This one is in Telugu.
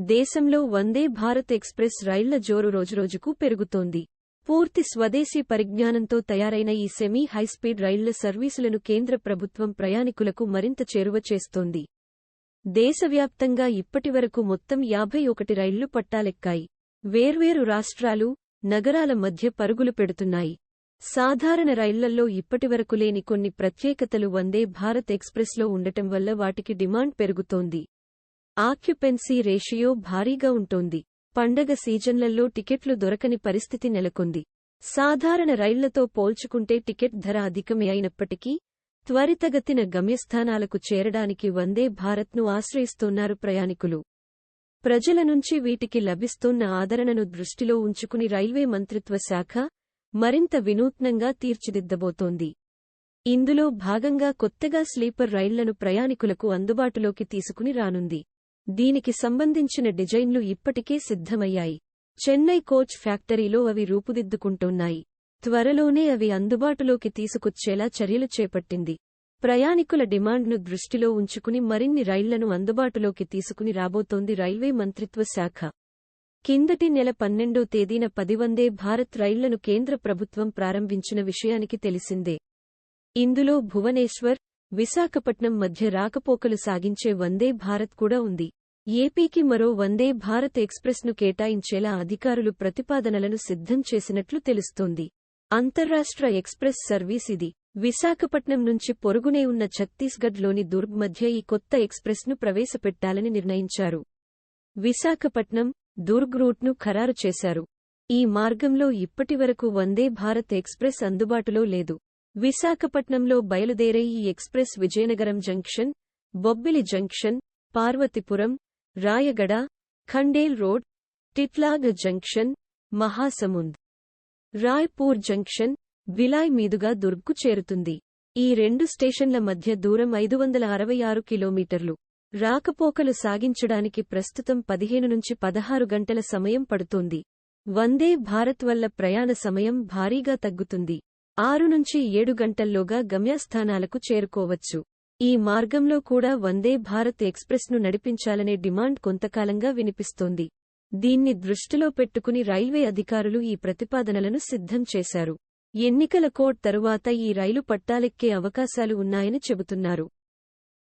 దేశంలో వందే భారత్ ఎక్స్ప్రెస్ రైళ్ళ జోరు రోజురోజుకు పెరుగుతోంది. పూర్తి స్వదేశీ పరిజ్ఞానంతో తయారైన ఈ సెమీ హైస్పీడ్ రైళ్ళ సర్వీసులను కేంద్ర ప్రభుత్వం ప్రయాణికులకు మరింత చేరువ చేస్తోంది. దేశవ్యాప్తంగా ఇప్పటివరకు మొత్తం యాభై ఒకటి రైళ్ళు పట్టాలెక్కాయి. వేర్వేరు రాష్ట్రాలు నగరాల మధ్య పరుగులు పెడుతున్నాయి. సాధారణ రైళ్ళల్లో ఇప్పటివరకు లేని కొన్ని ప్రత్యేకతలు వందే భారత్ ఎక్స్ప్రెస్లో ఉండటం వల్ల వాటికి డిమాండ్ పెరుగుతోంది. ఆక్యుపెన్సీ రేషియో భారీగా ఉంటోంది. పండగ సీజన్లలో టికెట్లు దొరకని పరిస్థితి నెలకొంది. సాధారణ రైళ్ళతో పోల్చుకుంటే టికెట్ ధర అధికమే అయినప్పటికీ త్వరితగతిన గమ్యస్థానాలకు చేరడానికి వందే భారత్ను ఆశ్రయిస్తున్నారు ప్రయాణికులు. ప్రజల నుంచి వీటికి లభిస్తున్న ఆదరణను దృష్టిలో ఉంచుకుని రైల్వే మంత్రిత్వ శాఖ మరింత వినూత్నంగా తీర్చిదిద్దబోతోంది. ఇందులో భాగంగా కొత్తగా స్లీపర్ రైళ్ళను ప్రయాణికులకు అందుబాటులోకి తీసుకుని రానుంది. దీనికి సంబంధించిన డిజైన్లు ఇప్పటికే సిద్ధమయ్యాయి. చెన్నై కోచ్ ఫ్యాక్టరీలో అవి రూపుదిద్దుకుంటున్నాయి. త్వరలోనే అవి అందుబాటులోకి తీసుకొచ్చేలా చర్యలు చేపట్టింది. ప్రయాణికుల డిమాండ్ను దృష్టిలో ఉంచుకుని మరిన్ని రైళ్ళను అందుబాటులోకి తీసుకుని రాబోతోంది రైల్వే మంత్రిత్వ శాఖ. కిందటి నెల పన్నెండో తేదీన పదివందే భారత్ రైళ్ళను కేంద్ర ప్రభుత్వం ప్రారంభించిన విషయానికి తెలిసిందే. ఇందులో భువనేశ్వర్ విశాఖపట్నం మధ్య రాకపోకలు సాగించే వందే భారత్ కూడా ఉంది. ఏపీకి మరో వందే భారత్ ఎక్స్ప్రెస్ను కేటాయించేలా అధికారులు ప్రతిపాదనలను సిద్ధం చేసినట్లు తెలుస్తోంది. అంతర్రాష్ట్ర ఎక్స్ప్రెస్ సర్వీస్ ఇది. విశాఖపట్నం నుంచి పొరుగునే ఉన్న ఛత్తీస్గఢ్లోని దుర్గ్ మధ్య ఈ కొత్త ఎక్స్ప్రెస్ను ప్రవేశపెట్టాలని నిర్ణయించారు. విశాఖపట్నం దుర్గ్ రూట్ను ఖరారు చేశారు. ఈ మార్గంలో ఇప్పటివరకు వందే భారత్ ఎక్స్ప్రెస్ అందుబాటులో లేదు. విశాఖపట్నంలో బయలుదేరే ఈ express Vizianagaram junction Bobbili junction Parvathipuram Rayagada Khandel road Titlagarh junction Mahasamund. Raipur junction Bhilai మీదుగా దుర్గ్కు చేరుతుంది. ఈ రెండు స్టేషన్ల మధ్య దూరం ఐదు వందల అరవై ఆరు కిలోమీటర్లు. రాకపోకలు సాగించడానికి ప్రస్తుతం పదిహేను నుంచి పదహారు గంటల సమయం పడుతోంది. వందే భారత్ వల్ల ప్రయాణ సమయం భారీగా తగ్గుతుంది. ఆరు నుంచి ఏడు గంటల్లోగా గమ్యస్థానాలకు చేరుకోవచ్చు. ఈ మార్గంలో కూడా వందే భారత్ ఎక్స్ప్రెస్ను నడిపించాలనే డిమాండ్ కొంతకాలంగా వినిపిస్తోంది. దీన్ని దృష్టిలో పెట్టుకుని రైల్వే అధికారులు ఈ ప్రతిపాదనలను సిద్ధం చేశారు. ఎన్నికల కోడ్ తరువాత ఈ రైలు పట్టాలెక్కే అవకాశాలు ఉన్నాయని చెబుతున్నారు.